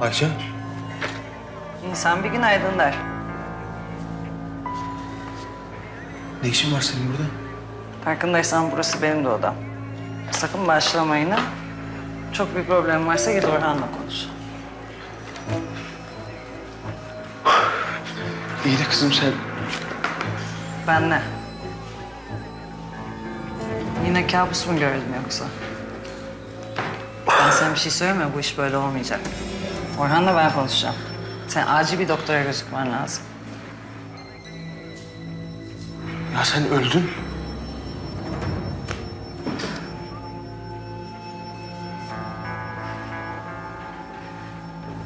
Ayşe. İnsan bir gün aydınlar. Ne işin var senin burada? Farkındaysan burası benim de odam. Sakın başlamayın ha. Çok bir problem varsa git Orhan'la konuş. İyi de kızım sen... Ben ne? Yine kabus mu gördün yoksa? Ben sana bir şey söyleyeyim mi? Bu iş böyle olmayacak. Orhan'la ben konuşacağım. Sen acil bir doktora gözükmen lazım. Ya sen öldün.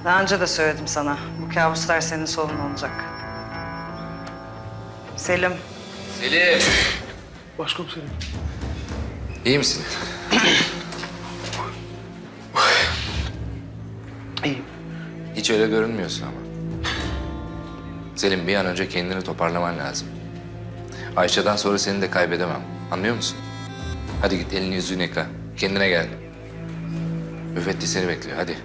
Daha önce de söyledim sana. Bu kabuslar senin sonun olacak. Selim, Selim. Başkomiserim. İyi misin? İyiyim. Hiç öyle görünmüyorsun ama. Selim bir an önce kendini toparlaman lazım. Ayşe'den sonra seni de kaybedemem. Anlıyor musun? Hadi git elini yüzünü yıka. Kendine gel. Müfettiş seni bekliyor. Hadi.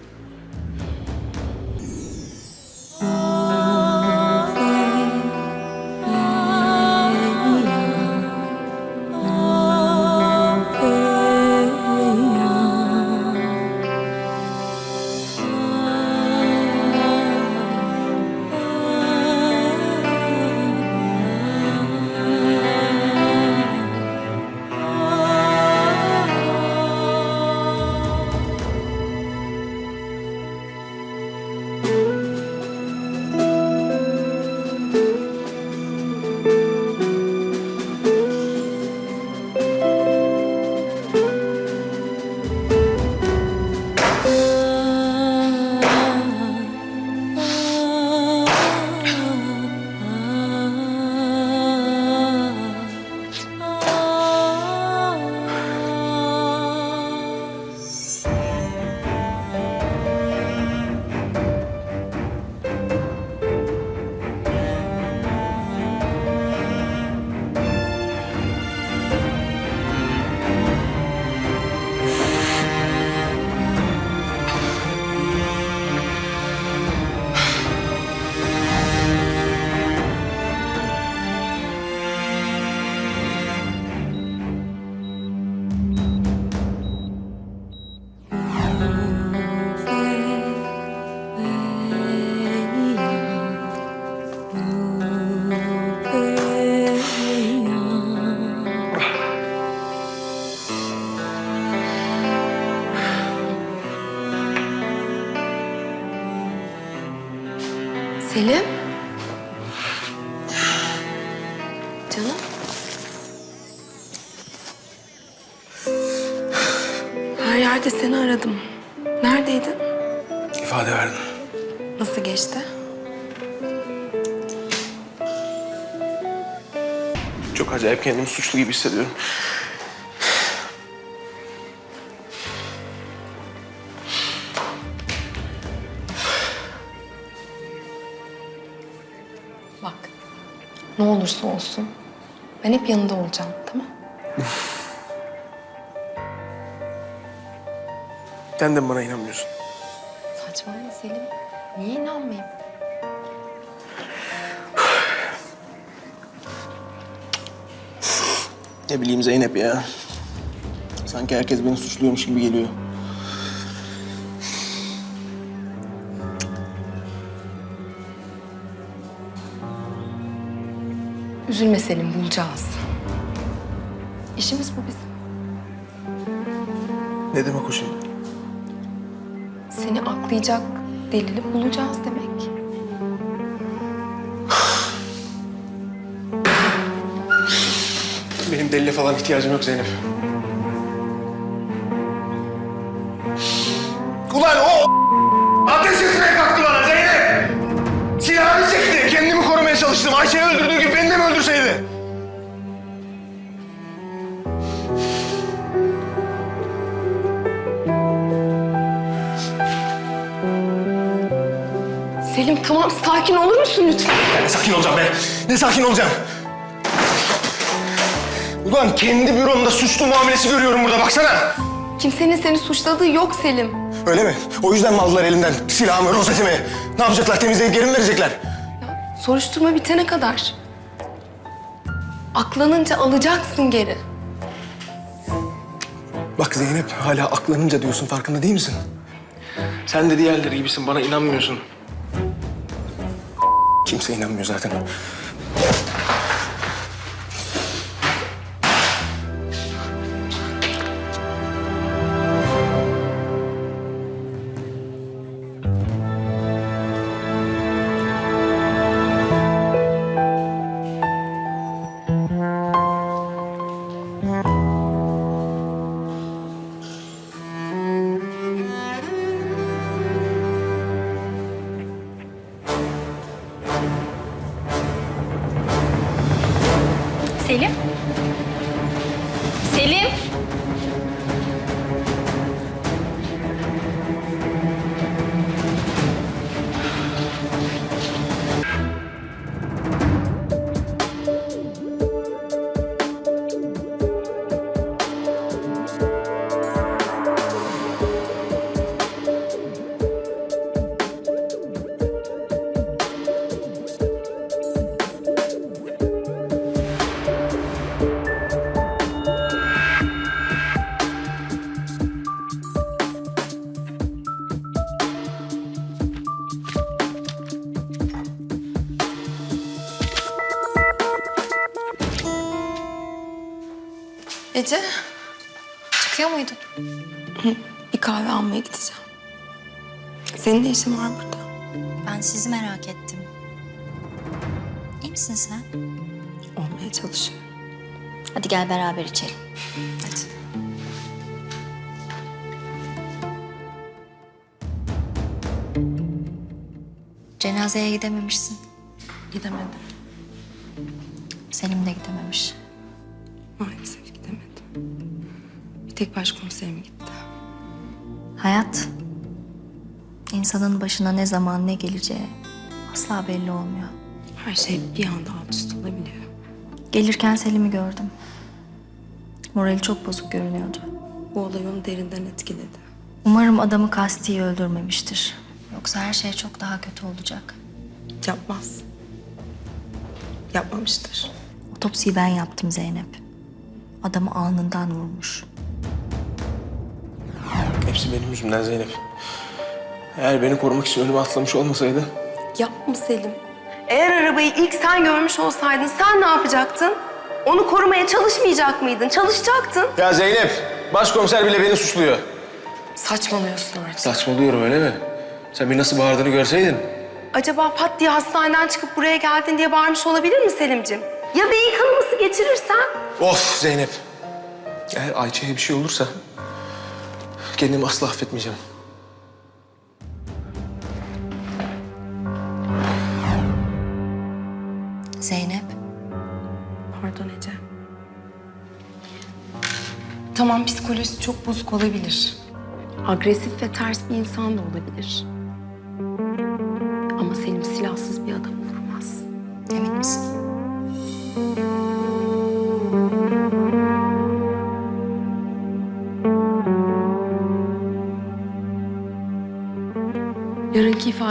Canım. Her yerde seni aradım. Neredeydin? İfade verdin. Nasıl geçti? Çok acayip kendimi suçlu gibi hissediyorum. Bak. Ne olursa olsun ben hep yanında olacağım tamam? Sen de bana inanmıyorsun? Saçmalama Selim. Niye inanmayayım? Ne bileyim Zeynep ya. Sanki herkes beni suçluyormuş gibi geliyor. Üzülme Selim bulacağız. İşimiz bu bizim. Ne demek o şimdi? Seni aklayacak delili bulacağız demek. Benim delile falan ihtiyacım yok Zeynep. Ulan o tamam sakin olur musun lütfen? Ne sakin olacağım be? Ne sakin olacağım? Ulan kendi büromda suçlu muamelesi görüyorum burada baksana. Kimsenin seni suçladığı yok Selim. Öyle mi? O yüzden mi aldılar elimden silahımı, rozetimi? Ne yapacaklar? Temizleyip geri mi verecekler? Soruşturma bitene kadar. Aklanınca alacaksın geri. Bak Zeynep hala aklanınca diyorsun farkında değil misin? Sen de diğerleri gibisin bana inanmıyorsun. Kimse inanmıyor zaten. Selim? Selim? Ece, Çıkıyor muydun? bir kahve almaya gideceğim. Senin ne işin var burada? Ben sizi merak ettim. İyi misin sen? Olmaya çalışıyorum. Hadi gel beraber içelim. Hadi. Cenazeye gidememişsin. Gidemedim. Selim de gidememiş. Maalesef tek başkomiserim gitti. Hayat, insanın başına ne zaman ne geleceği asla belli olmuyor. Her şey bir anda alt üst olabiliyor. Gelirken Selim'i gördüm. Morali çok bozuk görünüyordu. Bu olay onu derinden etkiledi. Umarım adamı kasti öldürmemiştir. Yoksa her şey çok daha kötü olacak. Yapmaz. Yapmamıştır. Otopsiyi ben yaptım Zeynep. Adamı alnından vurmuş. Hepsi benim yüzümden Zeynep. Eğer beni korumak için önüme atlamış olmasaydı... Yapma Selim. Eğer arabayı ilk sen görmüş olsaydın sen ne yapacaktın? Onu korumaya çalışmayacak mıydın? Çalışacaktın. Ya Zeynep, başkomiser bile beni suçluyor. Saçmalıyorsun artık. Saçmalıyorum öyle mi? Sen bir nasıl bağırdığını görseydin. Acaba pat diye hastaneden çıkıp buraya geldin diye bağırmış olabilir mi Selim'cim? Ya beyin kanaması geçirirsen? Of Zeynep. Eğer Ayça'ya bir şey olursa kendimi asla affetmeyeceğim. Zeynep, Pardon Ece. Tamam psikolojisi çok bozuk olabilir. Agresif ve ters bir insan da olabilir. Ama Selim silahsız bir adam vurmaz. emin misin?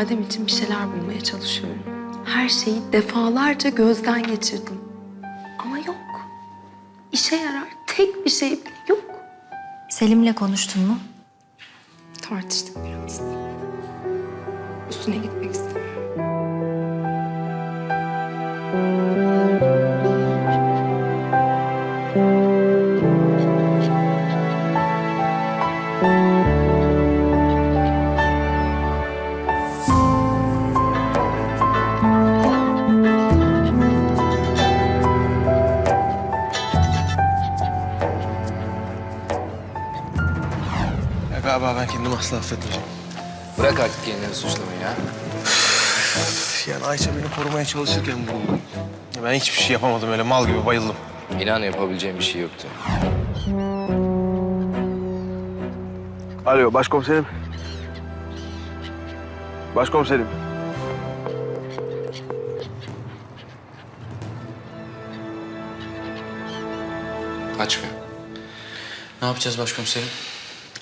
İfadem için bir şeyler bulmaya çalışıyorum. Her şeyi defalarca gözden geçirdim. Ama yok. İşe yarar tek bir şey bile yok. Selim'le konuştun mu? Tartıştık biraz. Üstüne gitmek istemiyorum. kendimi asla affetmeyeceğim. Bırak artık kendini suçlamayı ya. yani Ayça beni korumaya çalışırken bulundu. Ben hiçbir şey yapamadım öyle mal gibi bayıldım. İnan yapabileceğim bir şey yoktu. Alo başkomiserim. Başkomiserim. Açmıyor. Ne yapacağız başkomiserim?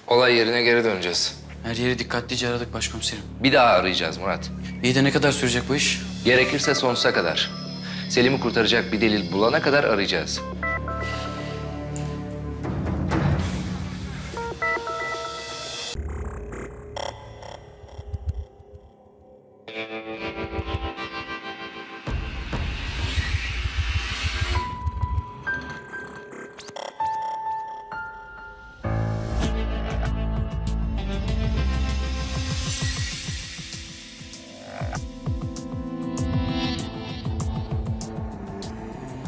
Olay yerine geri döneceğiz. Her yeri dikkatlice aradık başkomiserim. Bir daha arayacağız Murat. İyi de ne kadar sürecek bu iş? Gerekirse sonsuza kadar. Selim'i kurtaracak bir delil bulana kadar arayacağız.